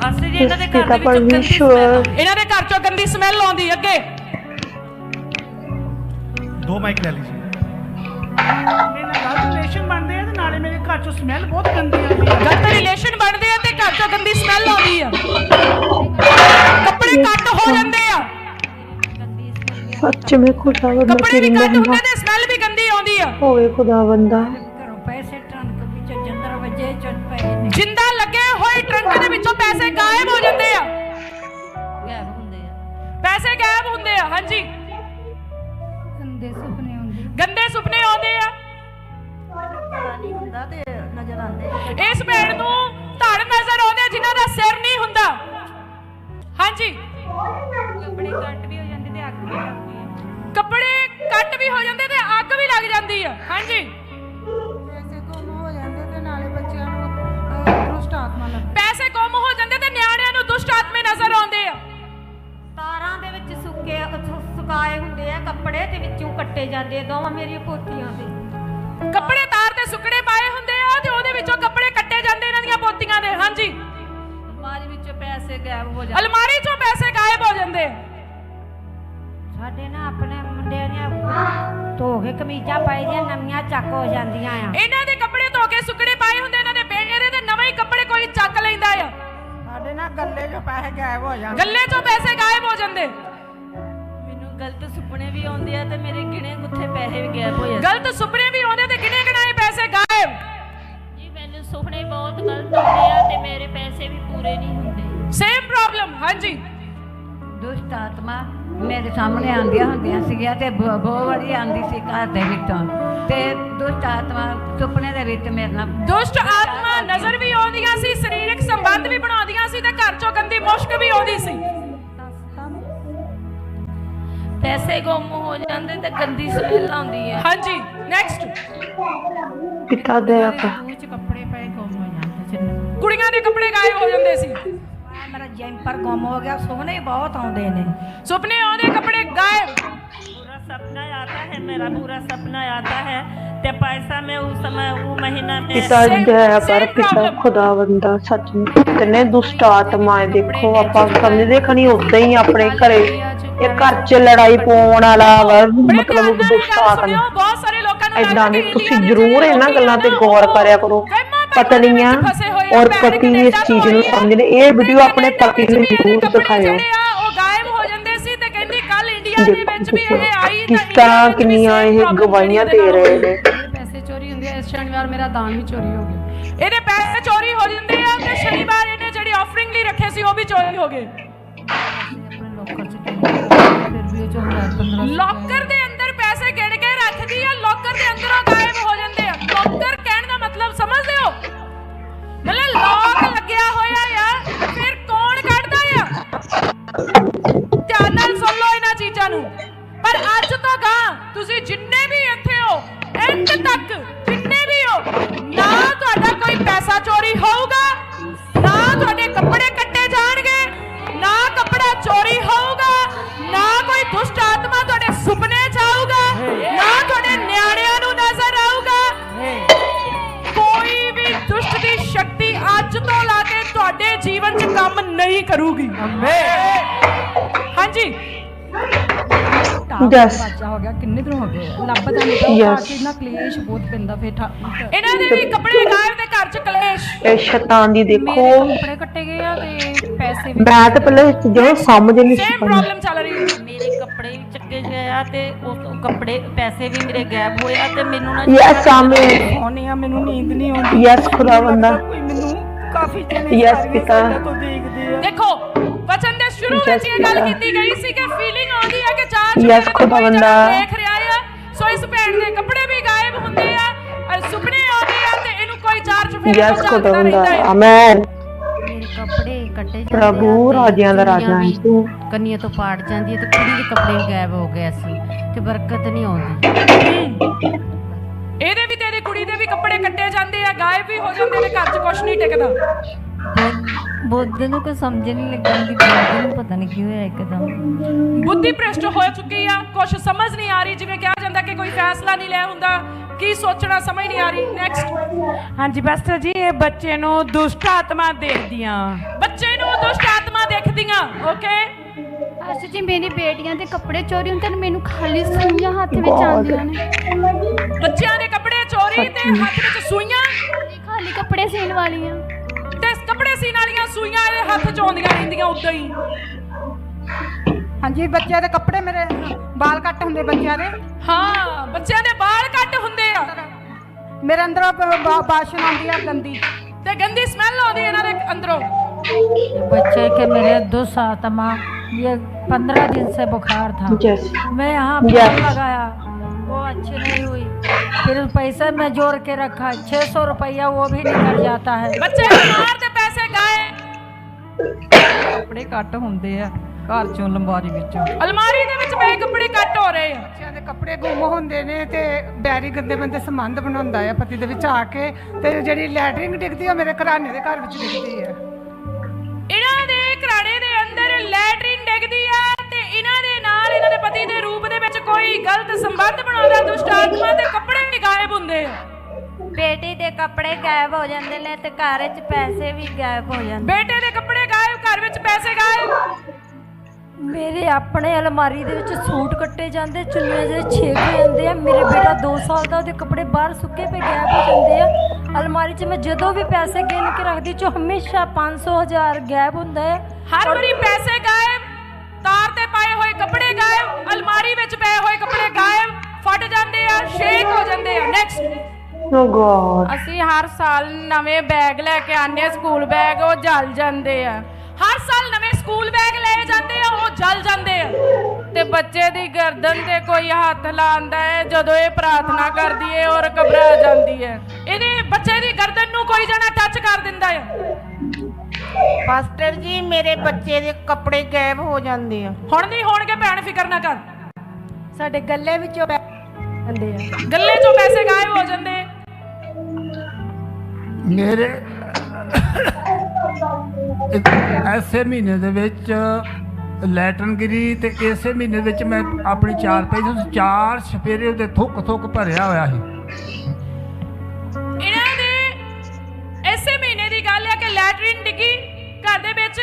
ਅਸੀਂ ਜੀ ਇਹਨਾਂ ਦੇ ਘਰ ਦੇ ਵਿੱਚੋਂ ਗੰਦੀ ਸਮੈਲ ਇਹਨਾਂ ਦੇ ਘਰ ਚੋਂ ਗੰਦੀ ਸਮੈਲ ਆਉਂਦੀ ਅੱਗੇ। ਦੋ ਮਾਈਕ ਲੈ ਲਈ ਜੀ ਮੇਰੇ ਨਾਲ ਰਿਲੇਸ਼ਨ ਬਣਦੇ ਆ ਤੇ ਨਾਲੇ ਮੇਰੇ ਘਰ ਚੋਂ ਸਮੈਲ ਬਹੁਤ ਗੰਦੀ ਆਉਂਦੀ ਹੈ ਗਲਤ ਰਿਲੇਸ਼ਨ ਬਣਦੇ ਆ ਤੇ ਘਰ ਚੋਂ ਗੰਦੀ ਸਮੈਲ ਆਉਂਦੀ ਆ। ਕੱਪੜੇ ਕੱਟ ਹੋ ਜਾਂਦੇ ਆ। ਸੱਚ ਮੇ ਖੁਦਾ ਬੰਦਾ ਕੱਪੜੇ ਵੀ ਕੱਟ ਹੁੰਦੇ ਤੇ ਸਮੈਲ ਵੀ ਗੰਦੀ ਆਉਂਦੀ ਆ। ਹੋਵੇ ਖੁਦਾ ਬੰਦਾ। ਹੁੰਦੇ ਆ ਹਾਂਜੀ। ਗੰਦੇ ਸੁਪਨੇ ਆਉਂਦੇ ਗੰਦੇ ਸੁਪਨੇ ਆਉਂਦੇ ਆ। ਨਹੀਂ ਹੁੰਦਾ ਤੇ ਨਜ਼ਰ ਆਉਂਦੇ ਇਸ ਭੈਣ ਨੂੰ ਧੜ ਨਜ਼ਰ ਆਉਂਦੇ ਜਿਨ੍ਹਾਂ ਦਾ ਸਿਰ ਨਹੀਂ ਹੁੰਦਾ। ਹਾਂਜੀ। ਕੱਪੜੇ ਕੱਟ ਵੀ ਹੋ ਜਾਂਦੇ ਤੇ ਅੱਗ ਵੀ ਲੱਗਦੀ ਹੈ ਕੱਪੜੇ ਕੱਟ ਵੀ ਹੋ ਜਾਂਦੇ ਤੇ ਅੱਗ ਵੀ ਲੱਗ ਜਾਂਦੀ ਆ। ਹਾਂਜੀ। ਪੈਸੇ ਗੁੰਮ ਹੋ ਜਾਂਦੇ ਤੇ ਨਾਲੇ ਬੱਚਿਆਂ ਨੂੰ ਦ੍ਰਿਸ਼ਟ ਆਤਮਾ ਲੱਗ ਸੁਕਾਏ ਹੁੰਦੇ ਆ ਕੱਪੜੇ ਤੇ ਵਿੱਚੋਂ ਕੱਟੇ ਜਾਂਦੇ ਆ ਦੋਵਾਂ ਮੇਰੀਆਂ ਪੋਤੀਆਂ ਦੇ। ਕੱਪੜੇ ਤਾਰ ਤੇ ਸੁੱਕੜੇ ਪਾਏ ਹੁੰਦੇ ਆ ਤੇ ਉਹਦੇ ਵਿੱਚੋਂ ਕੱਪੜੇ ਕੱਟੇ ਜਾਂਦੇ ਇਹਨਾਂ ਦੀਆਂ ਪੋਤੀਆਂ ਦੇ ਹਾਂਜੀ। ਅਲਮਾਰੀ ਵਿੱਚੋਂ ਪੈਸੇ ਗਾਇਬ ਹੋ ਅਲਮਾਰੀ ਚੋਂ ਪੈਸੇ ਗਾਇਬ ਹੋ ਜਾਂਦੇ। ਸਾਡੇ ਨਾ ਆਪਣੇ ਮੁੰਡਿਆਂ ਦੀਆਂ ਧੋ ਕੇ ਕਮੀਜ਼ਾਂ ਪਾਈ ਦੀਆਂ ਨਵੀਆਂ ਚੱਕ ਹੋ ਜਾਂਦੀਆਂ ਆ। ਇਹਨਾਂ ਦੇ ਕੱਪੜੇ ਧੋ ਕੇ ਸੁੱਕੜੇ ਪਾਏ ਹੁੰਦੇ ਇਹਨਾਂ ਦੇ ਬੇ- ਇਹਦੇ ਤੇ ਨਵੇਂ ਹੀ ਕੱਪੜੇ ਕੋਈ ਚੱਕ ਲੈਂਦਾ ਆ। ਸਾਡੇ ਨਾਲ ਗੱਲੇ 'ਚੋਂ ਪੈਸੇ ਗਾਇਬ ਹੋ ਜਾਂਦੇ। ਗੱਲੇ ਚੋਂ ਪੈਸੇ ਗਾਇਬ ਹੋ ਜਾਂਦੇ। ਗਲਤ ਸੁਪਨੇ ਵੀ ਆਉਂਦੇ ਆ ਤੇ ਮੇਰੇ ਗਿਣੇ ਗੁੱਥੇ ਪੈਸੇ ਵੀ ਗਾਇਬ ਹੋ ਜਾਂਦੇ ਗਲਤ ਸੁਪਨੇ ਵੀ ਆਉਂਦੇ ਤੇ ਗਿਣੇ ਗਿਣਾਏ ਪੈਸੇ ਗਾਇਬ? ਜੀ ਮੈਨੂੰ ਸੁਪਨੇ ਬਹੁਤ ਗਲਤ ਆਉਂਦੇ ਆ ਤੇ ਮੇਰੇ ਪੈਸੇ ਵੀ ਪੂਰੇ ਨਹੀਂ ਹੁੰਦੇ। ਸੇਮ ਪ੍ਰੋਬਲਮ ਹਾਂਜੀ। ਦੁਸ਼ਟ ਆਤਮਾ ਮੇਰੇ ਸਾਹਮਣੇ ਆਂਦੀਆਂ ਹੁੰਦੀਆਂ ਸੀਗੀਆਂ ਤੇ ਬਹੁਤ ਵਾਰੀ ਆਂਦੀ ਸੀ ਘਰ ਦੇ ਵਿੱਚੋਂ। ਤੇ ਦੁਸ਼ਟ ਆਤਮਾ ਸੁਪਨੇ ਦੇ ਵਿੱਚ ਮੇਰੇ ਨਾਲ ਦੁਸ਼ਟ ਆਤਮਾ ਪੈਸੇ ਗੁੰਮ ਹੋ ਜਾਂਦੇ ਤੇ ਗੰਦੀ ਸਮੈਲ ਆਉਂਦੀ ਹੈ ਹਾਂਜੀ ਨੈਕਸਟ ਪਿਤਾ ਦੇ ਆਪਾਂ ਮੂੰਹ 'ਚ ਕੱਪੜੇ ਪਏ ਗੁੰਮ ਹੋ ਜਾਂਦੇ ਚੰਨ ਕੁੜੀਆਂ ਦੇ ਕੱਪੜੇ ਗਾਇਬ ਹੋ ਜਾਂਦੇ ਸੀ ਮੇਰਾ ਜੈਂਪਰ ਗੁੰਮ ਹੋ ਗਿਆ ਸੁਪਨੇ ਬਹੁਤ ਆਉਂਦੇ ਨੇ ਸੁਪਨੇ ਆਉਂਦੇ ਕੱਪੜੇ ਗਾਇਬ पूरा सपना आता है मेरा पूरा सपना आता है ते पैसा में उस समय वो महीना में ਪਿਤਾ ਦਇਆ ਕਰ ਪਿਤਾ ਖੁਦਾਵੰਦਾ ਸੱਚ ਕਿਤਨੇ ਦੁਸ਼ਟ ਆਤਮਾ ਹੈ ਦੇਖੋ ਆਪਾਂ ਸਮਝਦੇ ਖਣੀ ਉਦਾਂ ਹੀ ਆਪਣੇ ਘਰੇ ਇਹ ਘਰ 'ਚ ਲੜਾਈ ਪਾਉਣ ਵਾਲਾ ਵਾ ਮਤਲਬ ਆਤਮਾ ਸੁਣਿਓ, ਬਹੁਤ ਸਾਰੇ ਲੋਕਾਂ ਨੂੰ ਦੀ ਤੁਸੀਂ ਜ਼ਰੂਰ ਇਹਨਾਂ ਗੱਲਾਂ ਤੇ ਗੌਰ ਕਰਿਆ ਕਰੋ। ਪਤਨੀਆਂ ਔਰ ਪਤੀ ਇਸ ਚੀਜ਼ ਨੂੰ। ਸਮਝਦੇ ਇਹ ਵੀਡੀਓ ਆਪਣੇ ਪਤੀ ਨੂੰ ਜ਼ਰੂਰ ਦਿਖਾਇਓ। ਜਿਹੜੇ ਆ, ਉਹ ਗਾਇਬ ਹੋ ਜਾਂਦੇ ਸੀ ਤੇ ਕਹਿੰਦੀ ਕੱਲ ਇੰਡੀਆ ਦੇ ਵਿੱਚ ਵੀ ਇਹ ਆਈ ਕਿਸ ਤਾਂ ਤਰ੍ਹਾਂ ਇੰਡੀਆ ਵਿੱਚ ਵੀ ਕਿੰਨੀਆਂ same ਇਹ problem ਗਵਾਹੀਆਂ ਜਿਹੜੀ ਦੇ ਇਹਦੇ ਨਾਲ ਰਹੇ ਨੇ। ਪੈਸੇ ਚੋਰੀ ਹੁੰਦੇ ਆ ਇਸ ਸ਼ਨੀਵਾਰ ਮੇਰਾ ਦਾਨ ਵੀ ਚੋਰੀ ਹੋ ਗਿਆ। ਇਹਦੇ ਪੈਸੇ ਚੋਰੀ ਹੋ ਜਾਂਦੇ ਆ ਤੇ ਸ਼ਨੀਵਾਰ ਇਹਨੇ ਜਿਹੜੀ ਆਫਰਿੰਗ ਲਈ ਰੱਖੇ ਸੀ ਉਹ ਵੀ ਚੋਰੀ ਹੋ ਗਏ। ਲੋਕਰ ਚ ਫਿਰ ਵੀ ਉਹ ਚੋਂ ਹਜ਼ਾਰ ਪੰਦਰਾਂ ਸੌ ਲੋਕਰ ਦੇ ਅੰਦਰ ਪੈਸੇ ਗਿਣ ਕੇ ਰੱਖਦੀ ਆ ਲੋਕਰ ਦੇ ਅੰਦਰੋਂ ਗਾਇਬ ਹੋ ਜਾਂਦੇ ਆ। ਲੋਕਰ ਕਹਿਣ ਦਾ ਮਤਲਬ ਸਮਝਦੇ ਹੋ? ਮਤਲਬ ਲੋਕ ਲੱਗਿਆ ਹੋਇਆ ਆ, ਫਿਰ ਕੌਣ ਕੱਢਦਾ ਆ? ਧਿਆਨ ਨਾਲ ਸੁਣ ਲਓ ਇਹਨਾਂ ਚੀਜ਼ਾਂ ਨੂੰ। ਪਰ ਅੱਜ ਤੋਂ ਗਾਂ ਤੁਸੀਂ ਜਿੰਨੇ ਵੀ ਇੱਥੇ ਹੋ ਐਂਡ ਤੱਕ ਜਿੰਨੇ ਵੀ ਹੋ, ਨਾ ਤੁਹਾਡਾ ਕੋਈ ਪੈਸਾ ਚੋਰੀ ਹੋਊਗਾ, ਨਾ ਤੁਹਾਡੇ ਕੱਪੜੇ ਕੱਟੇ ਕੱਪੜਾ ਚੋਰੀ ਹੋਊਗਾ ਨਾ ਕੋਈ ਦੁਸ਼ਟ ਆਤਮਾ ਤੁਹਾਡੇ ਸੁਪਨੇ ਚ ਆਊਗਾ ਨਾ ਤੁਹਾਡੇ ਨਿਆਣਿਆਂ ਨੂੰ ਨਜ਼ਰ ਆਊਗਾ। ਕੋਈ ਵੀ ਦੁਸ਼ਟ ਦੀ ਸ਼ਕਤੀ ਅੱਜ ਤੋਂ ਲਾ ਕੇ ਤੁਹਾਡੇ ਜੀਵਨ 'ਚ ਕੰਮ ਨਹੀਂ ਕਰੂਗੀ। ਹਾਂਜੀ. ਬਾਜਾ ਹੋ ਗਿਆ ਕਿੰਨੇ ਦਿਨ ਹੋ ਗਏ? ਲੱਭਦਾ ਨਹੀਂ ਤਾਂ ਕੇ ਨਾ ਕਲੇਸ਼ ਬਹੁਤ ਪੈਂਦਾ ਫੇਰ ਠਾ- ਇਹਨਾਂ ਦੇ ਵੀ ਕੱਪੜੇ ਗਾਇਬ ਤੇ ਘਰ 'ਚ ਕਲੇਸ਼। ਇਹ ਸ਼ੈਤਾਨ ਦੀ ਦੇਖੋ। ਕੱਪੜੇ ਕੱਟੇ ਗਏ ਆ ਤੇ ਪੈਸੇ ਵੀ ਮੈਂ ਤਾਂ ਪਹਿਲਾਂ ਨੂੰ ਸਮਝ ਨਹੀਂ ਸੀ ਸੇਮ ਪ੍ਰੋਬਲਮ ਚੱਲ ਰਹੀ ਹੈ ਮੇਰੇ ਕੱਪੜੇ ਵੀ ਚੱਕੇ ਗਏ ਆ ਤੇ ਉਹ ਤੋਂ ਕੱਪੜੇ ਪੈਸੇ ਵੀ ਮੇਰੇ ਗਾਇਬ ਹੋਏ ਆ ਤੇ ਮੈਨੂੰ ਨਾ ਯੈਸ ਆਮੇ ਸੋਨੇ ਆ ਮੈਨੂੰ ਨੀਂਦ ਨਹੀਂ ਆਉਂਦੀ। ਯੈਸ ਖੁਦਾਵੰਦਾ ਕੋਈ ਮੈਨੂੰ ਕਾਫੀ ਜਣੇ Yes, ਪਿਤਾ। ਸਾਈਡਾਂ ਤੋਂ ਦੇਖਦੇ ਆ। ਦੇਖੋ ਵਚਨ ਦੇ ਸ਼ੁਰੂ Yes, ਵਿੱਚ ਇਹ ਗੱਲ। ਕੀਤੀ ਗਈ ਸੀ ਕਿ ਫੀਲਿੰਗ ਆਉਂਦੀ ਹੈ ਕਿ ਚਾਰ Yes, ਚੁਫੇਰੇ ਤੋਂ ਕੋਈ ਖੁਦਾਵੰਦਾ। ਜਣਾ ਦੇਖ ਰਿਹਾ ਆ। ਸੋ ਇਸ ਭੈਣ ਦੇ ਕੱਪੜੇ ਵੀ ਗਾਇਬ ਹੁੰਦੇ ਆ ਸੁਪਨੇ ਆਉਂਦੇ ਆ ਤੇ ਇਹਨੂੰ ਕੋਈ ਚਾਰ ਚੁਫੇਰੇ ਤੋਂ ਝਾਕਦਾ ਖੁਦਾਵੰਦਾ ਰਹਿੰਦਾ ਹੈ ਆਮੇਨ ਪ੍ਰਭੂ ਰਾਜਿਆਂ ਦਾ ਰਾਜਾ ਹੈ ਤੂੰ ਕੰਨੀਆਂ ਤੋਂ ਪਾੜ ਜਾਂਦੀ ਹੈ ਤੇ ਕੁੜੀ ਦੇ ਕੱਪੜੇ ਵੀ ਗਾਇਬ ਹੋ ਗਏ ਸੀ ਤੇ ਬਰਕਤ ਨਹੀਂ ਆਉਂਦੀ। ਇਹਦੇ ਵੀ ਤੇਰੀ ਕੁੜੀ ਦੇ ਵੀ ਕੱਪੜੇ ਕੱਟੇ ਜਾਂਦੇ ਆ ਗਾਇਬ ਵੀ ਹੋ ਜਾਂਦੇ ਨੇ ਘਰ 'ਚ ਕੁਛ ਨਹੀਂ ਟਿਕਦਾ। ਬੁੱਧ ਨੂੰ ਕੋਈ ਸਮਝ ਨਹੀਂ ਲੱਗਦੀ ਬੁੱਧ ਨੂੰ ਪਤਾ ਨਹੀਂ ਕੀ ਹੋਇਆ ਇੱਕਦਮ। ਬੁੱਧੀ ਭ੍ਰਿਸ਼ਟ ਹੋ ਚੁੱਕੀ ਆ ਕੁਛ ਸਮਝ ਨਹੀਂ ਆ ਰਹੀ ਜਿਵੇਂ ਕਿਹਾ ਜਾਂਦਾ ਕਿ ਕੋਈ ਫੈਸਲਾ ਨਹੀਂ ਲਿਆ ਹੁੰਦਾ ਕੀ ਸੋਚਣਾ ਸਮਝ ਨਹੀਂ ਆ ਰਹੀ। ਨੈਕਸਟ ਹਾਂਜੀ ਪਾਸਟਰ ਜੀ ਇਹ ਬੱਚੇ ਨੂੰ ਦੁਸ਼ਟ ਆਤਮਾ ਦੇਖਦੀਆਂ। ਬੱਚੇ ਨੂੰ ਦੁਸ਼ਟ ਆਤਮਾ ਦੇਖਦੀਆਂ ਓਕੇ ਅੱਛਾ ਜੀ ਮੇਰੀ ਬੇਟੀਆਂ ਦੇ ਕੱਪੜੇ ਚੋਰੀ ਹੁੰਦੇ ਨੇ ਮੈਨੂੰ ਖਾਲੀ ਸੂਈਆਂ ਹੱਥ ਵਿੱਚ ਆਉਂਦੀਆਂ ਨੇ। ਬੱਚਿਆਂ ਦੇ ਕੱਪੜੇ ਚੋਰੀ ਤੇ ਹੱਥ ਵਿੱਚ ਸੂਈਆਂ? ਖਾਲੀ ਕੱਪੜੇ ਸੀਣ ਵਾਲੀਆਂ। ਕੱਪੜੇ ਸੀਨ ਵਾਲੀਆਂ ਸੂਈਆਂ ਇਹਦੇ ਹੱਥ 'ਚ ਆਉਂਦੀਆਂ ਰਹਿੰਦੀਆਂ ਉਦਾਂ ਹੀ ਹਾਂਜੀ ਬੱਚਿਆਂ ਦੇ ਕੱਪੜੇ ਮੇਰੇ ਬਾਲ ਕੱਟ ਹੁੰਦੇ ਬੱਚਿਆਂ ਦੇ ਹਾਂ ਬੱਚਿਆਂ ਦੇ ਵਾਲ ਕੱਟ ਹੁੰਦੇ ਆ ਮੇਰੇ ਅੰਦਰੋਂ ਬ- ਬ- ਬਾਸ਼ਣ ਆਉਂਦੀ ਆ ਗੰਦੀ ਤੇ ਗੰਦੀ ਸਮੈਲ ਆਉਂਦੀ ਇਹਨਾਂ ਦੇ ਅੰਦਰੋਂ बच्चे के मेरे दुष्ट आत्मा ये पंद्रह दिन से बुखार था यस मैं यहाँ Yes. फोन लगाया वो अच्छी नहीं हुई फिर पैसे में जोड़ के रखा छः सौ रुपया वो भी निकल जाता है ਬੱਚੇ ਬਿਮਾਰ ਦੇ ਪੈਸੇ ਗਏ ਕੱਪੜੇ ਕੱਟ ਹੁੰਦੇ ਆ ਘਰ ਚੋਂ ਲੰਬਾਰੀ ਵਿੱਚੋਂ ਅਲਮਾਰੀ ਦੇ ਵਿੱਚ ਪਏ ਕੱਪੜੇ ਕੱਟ ਹੋ ਰਹੇ ਆ ਬੱਚਿਆਂ ਦੇ ਕੱਪੜੇ ਗੁੰਮ ਹੁੰਦੇ ਨੇ ਤੇ ਬੈਰੀ ਗੰਦੇ ਬੰਦੇ ਸੰਬੰਧ ਬਣਾਉਂਦਾ ਆ ਪਤੀ ਦੇ ਵਿੱਚ ਆ ਕੇ ਤੇ ਜਿਹੜੀ ਲੈਟਰਿੰਗ ਡਿੱਗਦੀ ਆ ਮੇਰੇ ਘਰਾਣੇ ਦੇ ਘਰ ਵਿੱਚ ਡਿੱਗਦੀ ਆ ਇਹਨਾਂ ਦੇ ਘਰਾੜੇ ਦੇ ਕੱਪੜੇ ਗਾਇਬ ਹੋ ਜਾਂਦੇ ਨੇ ਤੇ ਘਰ 'ਚ ਪੈਸੇ ਵੀ ਗਾਇਬ ਹੋ ਜਾਂਦੇ ਬੇਟੇ ਦੇ ਕੱਪੜੇ ਗਾਇਬ ਘਰ ਵਿੱਚ ਪੈਸੇ ਗਾਇਬ। ਮੇਰੇ ਆਪਣੇ ਅਲਮਾਰੀ ਦੇ ਵਿੱਚ ਸੂਟ ਕੱਟੇ ਜਾਂਦੇ ਚੁੰਨੀਆਂ ਦੇ ਛੇਕ ਜਾਂਦੇ ਆ। ਮੇਰੇ ਬੇਟਾ 2 ਸਾਲ ਦਾ ਉਹਦੇ ਕੱਪੜੇ ਬਾਹਰ ਸੁੱਕੇ ਪਏ ਗਾਇਬ ਹੋ ਜਾਂਦੇ ਆ। ਅਲਮਾਰੀ 'ਚ ਮੈਂ ਜਦੋਂ ਵੀ ਪੈਸੇ ਗਿਣ ਕੇ ਰੱਖਦੀ ਚੋ ਹਮੇਸ਼ਾ 500 ਹਜ਼ਾਰ ਗਾਇਬ ਹੁੰਦਾ ਹੈ। ਹਰ ਵਾਰੀ ਪੈਸੇ ਗਾਇਬ ਤਾਰ ਤੇ ਪਾਏ ਹੋਏ ਕੱਪੜੇ ਗਾਇਬ ਅਲਮਾਰੀ ਵਿੱਚ ਪਏ ਹੋਏ ਕੱਪੜੇ ਗਾਇਬ ਫਟ ਜਾਂਦੇ ਆ ਸ਼ੇਕ ਹੋ ਜਾਂਦੇ ਆ। ਨੈਕਸਟ ਓ ਗॉड ਅਸੀਂ ਹਰ ਸਾਲ ਨਵੇਂ ਬੈਗ ਲੈ ਕੇ ਆਨੇ ਸਕੂਲ ਬੈਗ ਉਹ ਜਲ ਜਾਂਦੇ ਆ। ਹਰ ਸਾਲ ਨਵੇਂ ਸਕੂਲ ਬੈਗ ਲਏ ਜਾਂਦੇ ਆ ਉਹ ਜਲ ਜਾਂਦੇ ਆ। ਤੇ ਬੱਚੇ ਦੀ ਗਰਦਨ ਤੇ ਕੋਈ ਹੱਥ ਲਾਉਂਦਾ ਹੈ ਜਦੋਂ ਇਹ ਪ੍ਰਾਰਥਨਾ ਕਰਦੀ ਹੈ ਔਰ ਘਬਰਾ ਜਾਂਦੀ ਹੈ। ਇਹਦੇ ਬੱਚੇ ਦੀ ਗਰਦਨ ਨੂੰ ਕੋਈ ਜਣਾ ਟੱਚ ਕਰ ਦਿੰਦਾ ਆ ਮਾਸਟਰ ਜੀ ਮੇਰੇ ਬੱਚੇ ਦੇ ਕੱਪੜੇ ਗਾਇਬ ਹੋ ਜਾਂਦੇ ਆ। ਹੁਣ ਨਹੀਂ ਹੋਣਗੇ ਭੈਣ ਫਿਕਰ ਨਾ ਕਰ। ਸਾਡੇ ਗੱਲੇ ਵਿੱਚੋਂ ਜਾਂਦੇ ਆ। ਗੱਲੇ ਚੋਂ ਪੈਸੇ ਗਾਇਬ ਹੋ ਜਾਂਦੇ। ਮੇਰੇ ਐਸੇ ਮਹੀਨੇ ਦੇ ਵਿੱਚ ਲੈਟਰਨ ਗਿਰੀ ਤੇ ਇਸੇ ਮਹੀਨੇ ਵਿੱਚ ਮੈਂ ਆਪਣੀ ਚਾਰ ਪਈ ਸੀ ਚਾਰ ਸਪੇਰੇ ਉਹਦੇ ਥੁੱਕ ਥੁੱਕ ਭਰਿਆ ਹੋਇਆ ਸੀ। ਇਹਨਾਂ ਦੇ ਐਸੇ ਮਹੀਨੇ ਦੀ ਗੱਲ ਹੈ ਕਿ ਲੈਟਰਿਨ ਡਿੱਗੀ ਘਰ ਦੇ ਵਿੱਚ?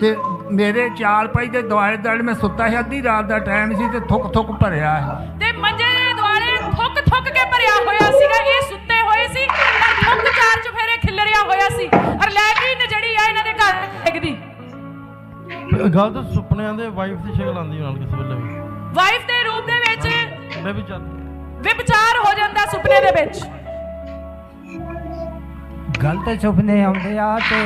ਤੇ ਮੇਰੇ ਚਾਰ ਪਈ ਦੇ ਦੁਆਲੇ ਦੁਆਲੇ ਮੈਂ ਸੁੱਤਾ ਸੀ ਅੱਧੀ ਰਾਤ ਦਾ ਟਾਈਮ ਸੀ ਤੇ ਥੁੱਕ ਥੁੱਕ ਭਰਿਆ ਸੀ। ਤੇ ਮੰਜੇ ਗਲਤ ਸੁਪਨਿਆਂ ਦੇ ਵਾਈਫ ਦੀ ਸ਼ਕਲ ਆਉਂਦੀ ਨਾਲ ਕਿਸੇ ਵੇਲੇ ਵੀ। ਵਾਈਫ ਦੇ ਰੂਪ ਦੇ ਵਿੱਚ ਮੈਂ ਵੀ ਚੱਲ ਵਿਭਚਾਰ ਹੋ ਜਾਂਦਾ ਸੁਪਨੇ ਦੇ ਵਿੱਚ। ਗਲਤ ਸੁਪਨੇ ਆਉਂਦੇ ਆ ਤੇ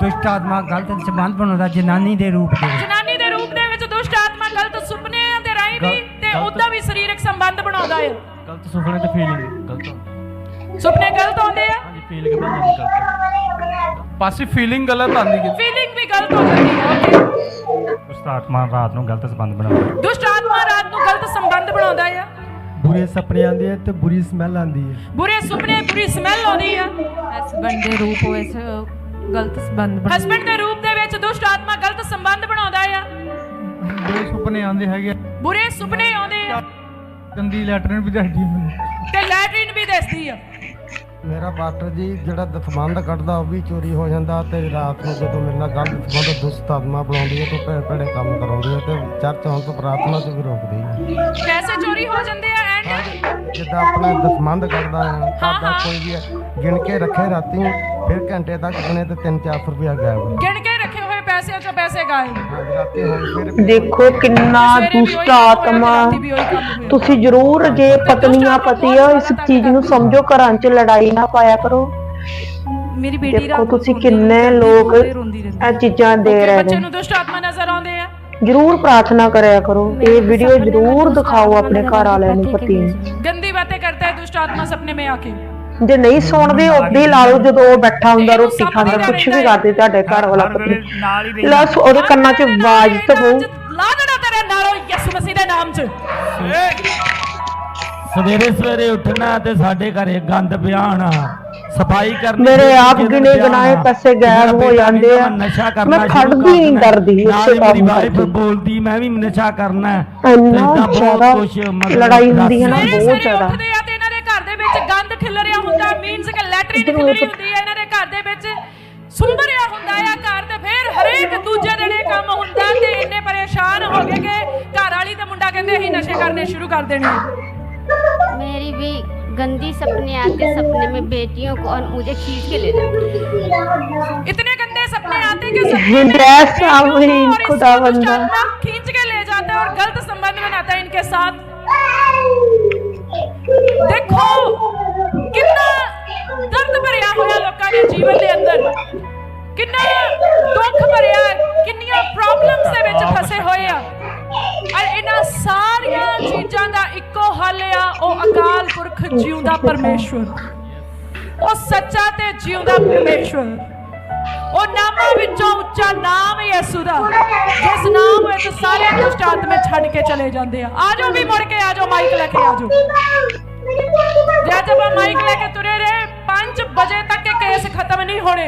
ਦੁਸ਼ਟ ਆਤਮਾ ਗਲਤ ਸੰਬੰਧ ਬਣਾਉਂਦਾ ਜਨਾਨੀ ਦੇ ਰੂਪ ਦੇ ਵਿੱਚ। ਜਨਾਨੀ ਦੇ ਰੂਪ ਦੇ ਵਿੱਚ ਦੁਸ਼ਟ ਆਤਮਾ ਗਲਤ ਸੁਪਨਿਆਂ ਦੇ ਰਾਹੀਂ ਵੀ ਤੇ ਉਹਦਾ ਵੀ ਸਰੀਰਕ ਸੰਬੰਧ ਬਣਾਉਂਦਾ ਹੈ ਗਲਤ ਸੁਪਨੇ ਤੇ ਫੀਲਿੰਗ ਗਲਤ ਸੁਪਨੇ ਗਲਤ ਆਉਂਦੇ ਆ। ਫੀਲਿੰਗ ਬਣ ਜਾਂਦੀ ਗਲਤ ਪਾਸੇ ਫੀਲਿੰਗ ਗਲਤ ਆਉਂਦੀ ਹੈ ਫੀਲਿੰਗ ਵੀ ਗਲਤ ਹੋ ਜਾਂਦੀ ਹੈ। ਦੁਸ਼ਟ ਆਤਮਾ ਰਾਤ ਨੂੰ ਗਲਤ ਸੰਬੰਧ ਬਣਾਉਂਦਾ ਦੁਸ਼ਟ ਆਤਮਾ ਰਾਤ ਨੂੰ ਗਲਤ ਸੰਬੰਧ ਬਣਾਉਂਦਾ ਆ ਬੁਰੇ ਸੁਪਨੇ ਆਉਂਦੇ ਆ ਤੇ ਬੁਰੀ ਸਮੈਲ ਆਉਂਦੀ ਹੈ। ਬੁਰੇ ਸੁਪਨੇ ਬੁਰੀ ਸਮੈਲ ਆਉਂਦੀ ਆ ਹਸਬੰਡ ਦੇ ਰੂਪ ਵਿੱਚ ਗਲਤ ਸੰਬੰਧ ਹਸਬੰਡ ਦੇ ਰੂਪ ਦੇ ਵਿੱਚ ਦੁਸ਼ਟ ਆਤਮਾ ਗਲਤ ਸੰਬੰਧ ਬਣਾਉਂਦਾ ਆ ਬੜੇ ਸੁਪਨੇ ਆਉਂਦੇ ਹੈਗੇ ਬੁਰੇ ਸੁਪਨੇ ਆਉਂਦੇ ਆ। ਗੰਦੀ ਲੈਟਰਨ ਵੀ ਦੱਸਦੀ ਮੈਨੂੰ ਤੇ ਲੈਟਰਿਨ ਵੀ ਦਿਸਦੀ ਆ। ਮੇਰਾ ਪਾਸਟਰ ਜੀ ਜਿਹੜਾ ਦਸਬੰਧ ਕੱਢਦਾ ਉਹ ਵੀ ਚੋਰੀ ਹੋ ਜਾਂਦਾ ਤੇ ਰਾਤ ਨੂੰ ਜਦੋਂ ਮੇਰੇ ਨਾਲ ਗਲਤ ਸੰਬੰਧ ਦੁਸ਼ਟ ਆਤਮਾ ਬਣਾਉਂਦੀ ਹੈ ਤੇ ਭੈੜੇ ਭੈੜੇ ਕੰਮ ਕਰਾਉਂਦੀ ਹੈ ਤੇ ਚਰਚ ਆਉਣ ਤੋਂ ਪ੍ਰਾਰਥਨਾ ਤੋਂ ਵੀ ਰੋਕਦੀ ਹੈ। ਪੈਸੇ ਚੋਰੀ ਹੋ ਜਾਂਦੇ ਆ ਐਂਡ ਜਿੱਦਾਂ ਆਪਣਾ ਦਸਬੰਧ ਕੱਢਦਾ ਹੈ ਹਾਂ, ਸਾਡਾ ਹਾਂ। ਕੋਈ ਵੀ ਹੈ, ਗਿਣ ਕੇ ਰੱਖੇ ਰਾਤੀ ਫਿਰ ਘੰਟੇ ਤੱਕ ਗਿਣੇ ਤੇ 3-400 ਰੁਪਇਆ ਗਾਇਬ ਗਿਣ ਕ ਪੈਸੇ ਗਾਏ? ਦੇਖੋ ਕਿੰਨਾ ਦੁਸ਼ਟ ਆਤਮਾ। ਤੁਸੀਂ ਜ਼ਰੂਰ ਜੇ ਪਤਨੀਆਂ ਪਤੀ ਇਸ ਚੀਜ਼ ਨੂੰ ਸਮਝੋ ਘਰਾਂ 'ਚ ਲੜਾਈ ਨਾ ਪਾਇਆ ਕਰੋ। ਮੇਰੀ ਬੇਟੀ ਦੇਖੋ ਤੁਸੀਂ ਕਿੰਨੇ ਲੋਕ ਇਹ ਚੀਜ਼ਾਂ ਦੇ ਰਹੇ ਬੱਚੇ ਨੂੰ ਦੁਸ਼ਟ ਆਤਮਾ ਨਜ਼ਰ ਆਉਂਦੇ ਆ। ਜ਼ਰੂਰ ਪ੍ਰਾਰਥਨਾ ਕਰਿਆ ਕਰੋ। ਇਹ ਵੀਡੀਓ ਜ਼ਰੂਰ ਦਿਖਾਓ ਆਪਣੇ ਘਰ ਵਾਲਿਆਂ ਨੂੰ ਪਤੀ ਗੰਦੀ ਬਾतें करता है दुष्ट आत्मा सपने में आके ਜੇ ਨਹੀਂ ਸੁਣਦੇ ਉਦੋਂ ਹੀ ਲਾ ਲਓ ਜਦੋਂ ਉਹ ਬੈਠਾ ਹੁੰਦਾ ਰੋਟੀ ਖਾਂਦਾ ਕੁਝ ਵੀ ਕਰਦੇ ਤੁਹਾਡੇ ਘਰ ਵਾਲਾ ਹਰ ਵੇਲੇ ਪਤੀ ਨਾਲ ਹੀ ਲਾ ਰਹਿੰਦਾ ਸੁ- ਉਹਦੇ ਕੰਨਾਂ 'ਚ ਆਵਾਜ਼ ਤਾਂ ਹੋਊ। ਲਾ ਦੇਣਾ ਤੇਰੇ ਨਾਲੋਂ ਯਿਸੂ ਮਸੀਹ ਦੇ ਨਾਮ 'ਚ। ਸਵੇਰੇ ਸਵੇਰੇ ਉੱਠਣਾ ਤੇ ਸਾਡੇ ਘਰੇ ਗੰਦ ਪਿਆਣਾ ਸਫ਼ਾਈ ਕਰਨੀ ਮੇਰੇ ਆਪ ਗਿਣੇ ਪਿਆਉਣਾ। ਪੈਸੇ ਗਾਇਬ ਹੋ ਜਾਂਦੇ ਆ। ਨਸ਼ਾ ਕਰਨਾ ਮੈਂ ਖੜਦੀ ਨਹੀਂ। ਡਰਦੀ ਨਾਲ ਹੀ ਮੇਰੀ ਵਾਈਫ। ਬੋਲਦੀ ਮੈਂ ਵੀ ਨਸ਼ਾ ਕਰਨਾ ਹੈ। ਤੇ ਇੰਨਾ ਜ਼ਿਆਦਾ ਕੁਛ ਲੜਾਈ ਹੁੰਦੀ ਹੈ ਨਾ ਸਵੇਰੇ ਬਹੁਤ ਸਵੇਰੇ ਜ਼ਿਆਦਾ ਵਿੱਚ ਗੰਦ ਖਿਲਰਿਆ ਹੁੰਦਾ ਮੀਨਸ ਕਿ ਲੈਟਰਿਨ ਇੱਧਰ ਖਿਲਰੀ ਵੇਖੋ। ਹੁੰਦੀ ਹੈ ਇਹਨਾਂ ਦੇ ਘਰ ਦੇ ਵਿੱਚ ਸੁੰਬਰਿਆ ਹੁੰਦਾ ਆ ਘਰ ਤੇ ਫਿਰ ਹਰੇਕ ਦੂਜੇ ਦਿਨ ਇਹ ਕੰਮ ਹੁੰਦਾ ਤੇ ਇੰਨੇ ਪਰੇਸ਼ਾਨ ਹੋ ਗਏ ਕਿ ਘਰ ਵਾਲੀ ਤੇ ਮੁੰਡਾ ਕਹਿੰਦੇ ਅਸੀਂ ਨਸ਼ੇ ਕਰਨੇ ਸ਼ੁਰੂ ਕਰ ਦੇਣੇ मेरी भी गंदी सपने आते सपने में बेटियों को और मुझे खींच के ले जाते इतने गंदे सपने आते कि सपने में हिदायत बेटियों सामने को और खुदा इसको दुष्ट बंदा। आत्मा खींच के ले जाता है और गलत संबंध बनाता है इनके साथ ਦੇਖੋ, ਕਿੰਨਾ ਦਰਦ ਭਰਿਆ ਹੋਇਆ ਲੋਕਾਂ ਦੇ ਜੀਵਨ ਦੇ ਅੰਦਰ। ਕਿੰਨਾ ਦੁੱਖ ਭਰਿਆ, ਕਿੰਨੀਆਂ ਪ੍ਰੋਬਲਮਸ ਦੇ ਵਿੱਚ ਫਸੇ ਹੋਏ ਆ। ਔਰ ਇਹਨਾਂ ਸਾਰੀਆਂ ਚੀਜ਼ਾਂ ਦਾ ਇੱਕੋ ਹੱਲ ਆ, ਉਹ ਅਕਾਲ ਪੁਰਖ ਜਿਉਂਦਾ ਪਰਮੇਸ਼ਵਰ ਉਹ ਸੱਚਾ ਤੇ ਜਿਉਂਦਾ ਪਰਮੇਸ਼ਵਰ ਉਹ ਨਾਮਾਂ ਵਿੱਚੋਂ ਉੱਚਾ ਨਾਮ ਯਿਸੂ ਦਾ। ਜਿਸ ਨਾਮ ਵਿੱਚ ਸਾਰੇ ਦੁਸ਼ਟ ਆਤਮੇ ਛੱਡ ਕੇ ਚਲੇ ਜਾਂਦੇ ਆ। ਆ ਜਾਓ ਵੀ ਮੁੜ ਕੇ ਆ ਜਾਓ ਮਾਈਕ ਲੈ ਕੇ ਆ ਜਾਓ ਜੇ ਅੱਜ ਆਪਾਂ ਮਾਈਕ ਲੈ ਕੇ ਤੁਰੇ ਰਹੇ 5 ਵਜੇ ਤੱਕ ਇਹ ਕੇਸ ਖਤਮ ਨਹੀਂ ਹੋਣੇ।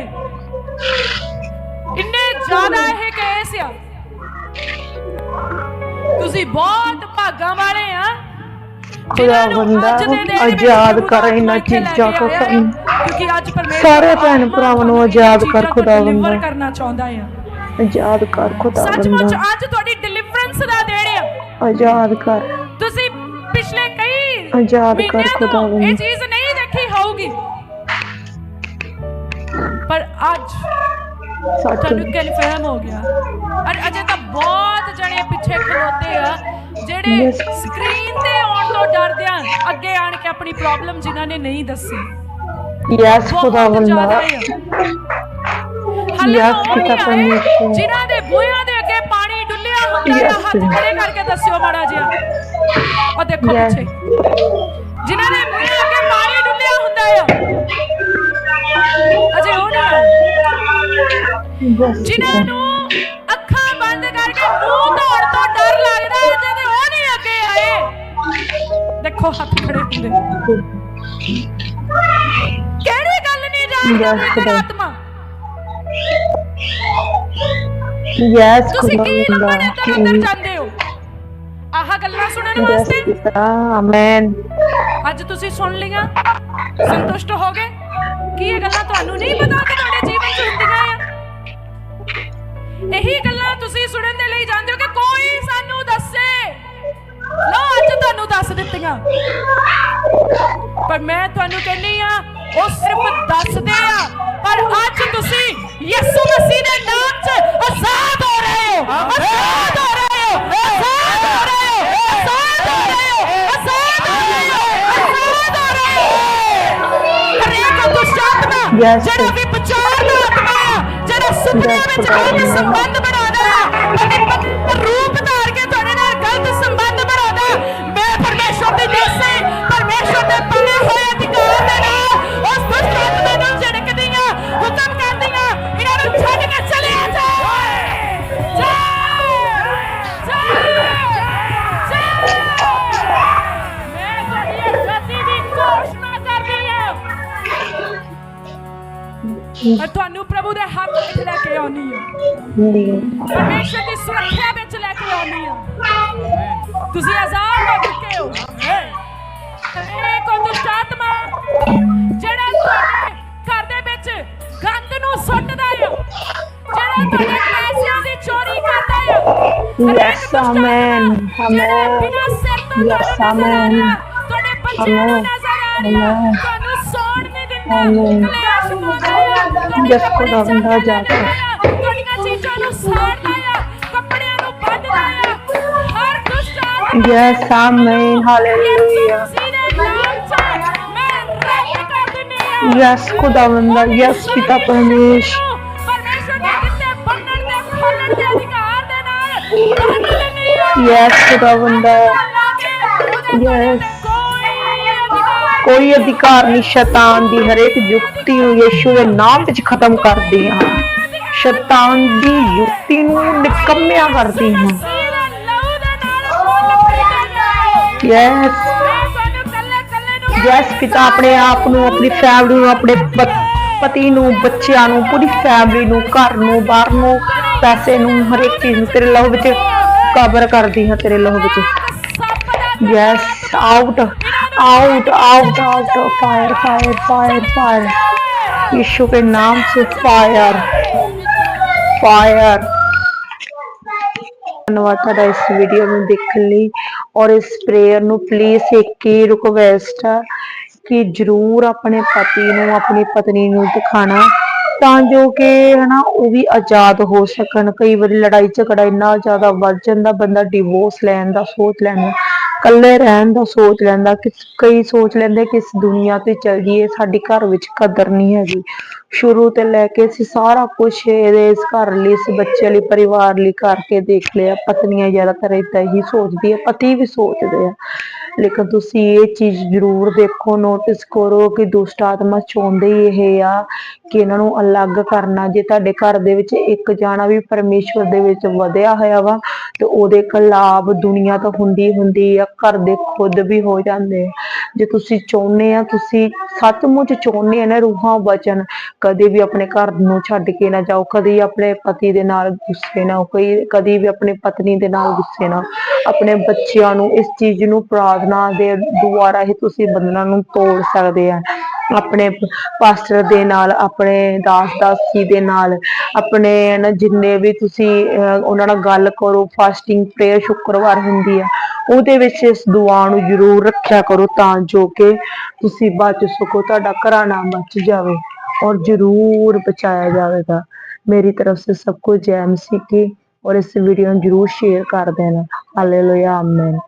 ਇੰਨੇ ਜ਼ਿਆਦਾ ਇਹ ਕੇਸ ਆ। ਤੁਸੀਂ ਬਹੁਤ ਭਾਗਾਂ ਵਾਲੇ ਆ। ਖੁਦਾ ਬੰਦਾ ਆਜ਼ਾਦ ਕਰ ਇਹਨਾਂ ਚੀਜ਼ਾਂ ਤੋਂ ਕਿਉਂਕਿ ਅੱਜ ਪਰਮੇਸ਼ਰ ਸਾਰੇ ਭੈਣ ਭਰਾਵਾਂ ਨੂੰ ਆਜ਼ਾਦ ਕਰ ਖੁਦਾ ਬੰਦਾ। ਕਰਨਾ ਚਾਹੁੰਦਾ ਆ। ਆਜ਼ਾਦ ਕਰ ਖੁਦਾ ਸੱਚਮੁੱਚ ਬੰਦਾ ਅੱਜ ਤੁਹਾਡੀ ਡਿਲੀਵਰੈਂਸ ਦਾ ਦਿਨ ਆ। ਆਜ਼ਾਦ ਕਰ। ਆਜ਼ਾਦ ਕਰ ਖੁਦਾ ਤੋਂ ਇਹ ਚੀਜ਼ ਨਹੀਂ ਦੇਖੀ ਹੋਊਗੀ। ਪਰ ਅੱਜ ਤੁਹਾਨੂੰ ਕਨਫਰਮ ਹੋ ਗਿਆ। ਔਰ ਅਜੇ ਤਾਂ ਬਹੁਤ ਜਣੇ ਪਿੱਛੇ ਖਲੋਤੇ ਆ ਜਿਹੜੇ. ਸਕਰੀਨ ਤੇ ਆਉਣ ਤੋਂ ਡਰਦੇ ਆ ਅੱਗੇ ਆਣ ਕੇ ਆਪਣੀ ਪ੍ਰੋਬਲਮ ਜਿਨ੍ਹਾਂ ਨੇ ਨਹੀਂ ਦੱਸੀ। ਯੈਸ ਖੁਦਾ ਬਹੁਤ ਜ਼ਿਆਦਾ ਬੰਦਾ ਆ। ਹਾਲੇ Yes, ਉਹ ਨਹੀਂ ਪਿਤਾ ਆਏ, ਪਰਮੇਸ਼ਰ। ਜਿਨ੍ਹਾਂ ਦੇ ਬੂਹਿਆਂ ਦੇ ਅੱਗੇ ਪਾਣੀ ਡੁੱਲਿਆ ਹੁੰਦਾ. ਹੱਥ ਖੜੇ ਕਰਕੇ ਦੱਸਿਓ ਮਾੜਾ ਜਿਹਾ। ਉਹ ਦੇਖੋ Yes. ਪਿੱਛੇ। ਜਿਨ੍ਹਾਂ ਦੇ ਬੂਹੇ ਅੱਗੇ ਪਾਣੀ ਡੁੱਲਿਆ ਹੁੰਦਾ ਆ। ਅਜੇ ਉਹ ਨਹੀਂ ਆਏ ਯੈਸ ਜਿਨ੍ਹਾਂ ਨੂੰ ਅੱਖਾਂ ਬੰਦ ਕਰਕੇ ਮੂੰਹ ਧੋਣ ਤੋਂ ਡਰ ਲੱਗਦਾ ਹੈ ਜਦੋਂ ਉਹ ਨਹੀਂ ਅੱਗੇ ਆਏ। ਦੇਖੋ ਹੱਥ ਖੜੇ ਹੁੰਦੇ। ਕਿਹੜੀ ਗੱਲ ਨਹੀਂ ਜਾਣਦਾ Yes, ਮੇਰਾ ਖੁਦਾ। ਆਤਮਾ ਯੈਸ ਤੁਸੀਂ ਕੀ ਬੰਦਾ ਲੱਭਣ ਇੱਧਰ ਉੱਧਰ ਜਾਂਦੇ ਆਹ ਗੱਲਾਂ ਸੁਣਨ ਵਾਸਤੇ? ਆਮੇਨ ਅੱਜ ਤੁਸੀਂ ਸੁਣ ਲਈਆਂ। ਸੰਤੁਸ਼ਟ ਹੋ ਗਏ? ਕੀ ਇਹ ਗੱਲਾਂ ਤੁਹਾਨੂੰ ਨਹੀਂ ਪਤਾ ਕਿ ਤੁਹਾਡੇ ਜੀਵਨ 'ਚ ਹੁੰਦੀਆਂ ਆ? ਇਹੀ ਗੱਲਾਂ ਤੁਸੀਂ ਸੁਣਨ ਦੇ ਲਈ ਜਾਂਦੇ ਹੋ ਕਿ ਕੋਈ ਸਾਨੂੰ ਦੱਸੇ। ਲਓ ਅੱਜ ਤੁਹਾਨੂੰ ਦੱਸ ਦਿੱਤੀਆਂ। ਪਰ ਮੈਂ ਤੁਹਾਨੂੰ ਕਹਿੰਨੀ ਆ ਉਹ ਸਿਰਫ ਦੱਸਦੇ ਆ। ਪਰ ਅੱਜ ਤੁਸੀਂ ਯਿਸੂ ਮਸੀਹ ਦੇ ਨਾਮ 'ਚ ਆਜ਼ਾਦ ਹੋ ਰਹੇ ਹੋ ਆਜ਼ਾਦ ਹੋ ਰਹੇ ਹੋ ਆਜ਼ਾਦ ਹੋ ਰਹੇ ਹੋ ਆਜ਼ਾਦ ਹੋ ਰਹੇ ਹੋ ਹਰੇਕ ਦੁਸ਼ਟ ਆਤਮਾ Yes. ਜਿਹੜਾ ਵੀ ਵਿਚਾਰ ਆ ਜਿਹੜਾ ਸੁਪਨਿਆਂ Yes, ਵਿੱਚ ਬੰਦਾ। ਸੰਬੰਧ ਬਣਾਉਂਦਾ ਆ ਤੁਹਾਡੇ ਮੈਂ ਤੁਹਾਨੂੰ ਪ੍ਰਭੂ ਦੇ ਹੱਕ ਵਿੱਚ ਲੈ ਕੇ ਆਉਣੀ ਆ ਪਰਮੇਸ਼ਰ ਦੀ ਸੁਰੱਖਿਆ ਵਿੱਚ ਲੈ ਕੇ ਆਉਣੀ ਆ ਤੁਸੀਂ ਆਜ਼ਾਦ ਹੋ ਚੁੱਕੇ ਹੋ ਹਰੇਕ ਉਹ ਦੁਸ਼ਟ ਆਤਮਾ ਜਿਹੜਾ ਤੁਹਾਡੇ ਘਰ ਦੇ ਵਿੱਚ ਗੰਦ ਨੂੰ ਸੁੱਟਦਾ ਆ ਜਿਹੜਾ ਤੁਹਾਡੇ ਪੈਸਿਆਂ ਦੀ ਚੋਰੀ ਕਰਦਾ ਆ amen, ਜਿਹੜਾ amen. ਬਿਨਾਂ ਸਿਰ ਤੋਂ Yes, ਤੁਹਾਨੂੰ ਨਜ਼ਰ ਆ amen. ਰਿਹਾ, ਤੁਹਾਡੇ ਬੱਚਿਆਂ ਨੂੰ. ਨਜ਼ਰ ਆ ਰਿਹਾ. ਤੁਹਾਨੂੰ ਸੌਣ ਨਹੀਂ ਦਿੰਦਾ Yes, ਕੱਪੜੇ ਖੁਦਾ ਬੰਦਾ ਜਾ ਕੇ। ਤੁਹਾਡੀਆਂ ਚੀਜ਼ਾਂ ਨੂੰ ਸਾੜਦਾ ਆ ਕੱਪੜਿਆਂ ਨੂੰ ਵੱਢਦਾ ਆ ਹਰ ਦੁਸ਼ਟ ਆਤਮਾ ਯੈਸ ਆਮੇਨ ਹਾਲੇਲੂਇਆ। ਯੈਸ ਖੁਦਾ ਬੰਦਾ ਯੈਸ ਪਿਤਾ ਪਰਮੇਸ਼ ਪਰਮੇਸ਼ਰ। ਦੇ ਦਿੱਤੇ ਬੰਨਣ ਕੋਈ ਅਧਿਕਾਰ ਨਹੀਂ, ਸ਼ੈਤਾਨ ਦੀ ਹਰੇਕ ਯੁਕਤੀ ਨੂੰ ਯਿਸੂ ਦੇ ਨਾਮ ਵਿੱਚ ਖਤਮ ਕਰਦੀ ਹਾਂ। ਸ਼ੈਤਾਨ ਦੀ ਯੁਕਤੀ ਨੂੰ ਨਿਕੰਮਿਆ ਕਰਦੀ ਹਾਂ। ਯੈਸ ਯੈਸ ਪਿਤਾ ਆਪਣੇ ਆਪ ਨੂੰ, ਆਪਣੀ ਫੈਮਿਲੀ ਨੂੰ, ਆਪਣੇ ਪਤੀ ਨੂੰ, ਬੱਚਿਆਂ ਨੂੰ, ਪੂਰੀ ਫੈਮਿਲੀ ਨੂੰ, ਘਰ ਨੂੰ, ਬਾਹਰ ਨੂੰ, ਪੈਸੇ ਨੂੰ, ਹਰੇਕ ਚੀਜ਼ ਨੂੰ ਤੇਰੇ ਲਹੂ ਵਿੱਚ ਕਵਰ ਕਰਦੀ ਹਾਂ, ਤੇਰੇ ਲਹੂ ਵਿੱਚ। Yes out out out out fire fire fire fire Yeshu के नाम से फायर फायर ਧੰਨਵਾਦ ਤੁਹਾਡਾ ਇਸ ਵੀਡੀਓ ਨੂੰ ਦੇਖਣ ਲਈ ਔਰ ਇਸ ਪ੍ਰੇਅਰ ਨੂੰ ਪਲੀਜ਼ ਇੱਕ ਹੀ ਰਿਕਵੈਸਟ ਹੈ ਕਿ ਜਰੂਰ ਆਪਣੇ ਪਤੀ ਨੂੰ ਆਪਣੀ ਪਤਨੀ ਨੂੰ ਦਿਖਾਣਾ ਤਾਂ ਜੋ ਕਿ ਹਨਾ ਉਹ ਵੀ ਆਜ਼ਾਦ ਹੋ ਸਕਣ ਕਈ ਵਾਰੀ ਲੜਾਈ ਝਗੜਾ ਇੰਨਾ ਜ਼ਿਆਦਾ ਵੱਧ ਜਾਂਦਾ ਬੰਦਾ ਡਿਵੋਰਸ ਲੈਣ ਦਾ ਸੋਚ ਲੈਂਦਾ ਇਕੱਲੇ ਰਹਿਣ ਦਾ ਸੋਚ ਲੈਂਦਾ ਕਿ ਕਈ ਸੋਚ ਲੈਂਦੇ ਕਿ ਇਸ ਦੁਨੀਆ ਤੇ ਚਲ ਜਾਈਏ, ਸਾਡੀ ਘਰ ਵਿੱਚ ਕਦਰ ਨਹੀਂ ਹੈਗੀ। ਸ਼ੁਰੂ ਤੋਂ ਲੈ ਕੇ ਅਸੀਂ ਸਾਰਾ ਕੁਝ ਇਹਦੇ, ਇਸ ਘਰ ਲਈ, ਇਸ ਬੱਚੇ ਲਈ, ਪਰਿਵਾਰ ਲਈ ਕਰਕੇ ਦੇਖ ਲਿਆ। ਪਤਨੀਆਂ ਜ਼ਿਆਦਾਤਰ ਏਦਾਂ ਹੀ ਸੋਚਦੀ ਹੈ ਪਤੀ ਵੀ ਸੋਚਦੇ ਆ। ਲੇਕਿਨ ਤੁਸੀਂ ਇਹ ਚੀਜ਼ ਜ਼ਰੂਰ ਦੇਖੋ ਨੋਟਿਸ ਕਰੋ ਕਿ ਦੁਸ਼ਟ ਆਤਮਾ ਚਾਹੁੰਦੇ ਹੀ ਇਹ ਆ ਕਿ ਇਹਨਾਂ ਨੂੰ ਅਲੱਗ ਕਰਨਾ, ਜੇ ਤੁਹਾਡੇ ਘਰ ਦੇ ਵਿੱਚ ਇੱਕ ਜਾਣਾ ਵੀ ਪਰਮੇਸ਼ਵਰ ਦੇ ਵਿੱਚ ਵਧਿਆ ਹੋਇਆ ਵਾ ਤੇ ਉਹਦੇ ਖਿਲਾਫ ਦੁਨੀਆ ਤਾਂ ਹੁੰਦੀ ਹੁੰਦੀ ਆ ਘਰ ਦੇ ਖੁਦ ਵੀ ਹੋ ਜਾਂਦੇ ਜੇ ਤੁਸੀਂ ਚਾਹੁੰਦੇ ਆ, ਤੁਸੀਂ ਸੱਚਮੁੱਚ ਚਾਹੁੰਦੇ ਆ ਨਾ ਰੂਹਾਂ ਬਚਨ ਕਦੇ ਵੀ ਆਪਣੇ ਘਰ ਨੂੰ ਛੱਡ ਕੇ ਨਾ ਜਾਓ, ਕਦੇ ਆਪਣੇ ਪਤੀ ਦੇ ਨਾਲ ਗੁੱਸੇ ਨਾ ਹੋ, ਕੋਈ, ਕਦੀ ਵੀ ਆਪਣੀ ਪਤਨੀ ਦੇ ਨਾਲ ਗੁੱਸੇ ਨਾ ਆਪਣੇ ਬੱਚਿਆਂ ਨੂੰ ਇਸ ਚੀਜ਼ ਨੂੰ ਪ੍ਰਾਰਥਨਾ ਦੇ ਦੁਆਰਾ ਹੀ ਤੁਸੀਂ ਬੰਧਨਾਂ ਨੂੰ ਤੋੜ ਸਕਦੇ ਆ। ਆਪਣੇ ਪਾਸਟਰ ਦੇ ਨਾਲ, ਆਪਣੇ ਦਾਸ ਦਾਸੀ ਦੇ ਨਾਲ, ਆਪਣੇ ਨਾ ਜਿੰਨੇ ਵੀ ਤੁਸੀਂ ਉਹਨਾਂ ਨਾਲ ਗੱਲ ਕਰੋ, ਫਾਸਟਿੰਗ, ਪ੍ਰੇਅਰ ਸ਼ੁੱਕਰਵਾਰ ਹੁੰਦੀ ਆ। ਉਹਦੇ ਵਿੱਚ ਇਸ ਦੁਆ ਨੂੰ ਜ਼ਰੂਰ ਰੱਖਿਆ ਕਰੋ ਤਾਂ ਜੋ ਕਿ ਤੁਸੀਂ ਬਚ ਸਕੋ ਤੁਹਾਡਾ ਘਰਾਣਾ ਬਚ ਜਾਵੇ और जरूर बचाया जाएगा मेरी तरफ से सबको जय मसीह की और इस वीडियो में जरूर शेयर कर देना हालेलुया आमीन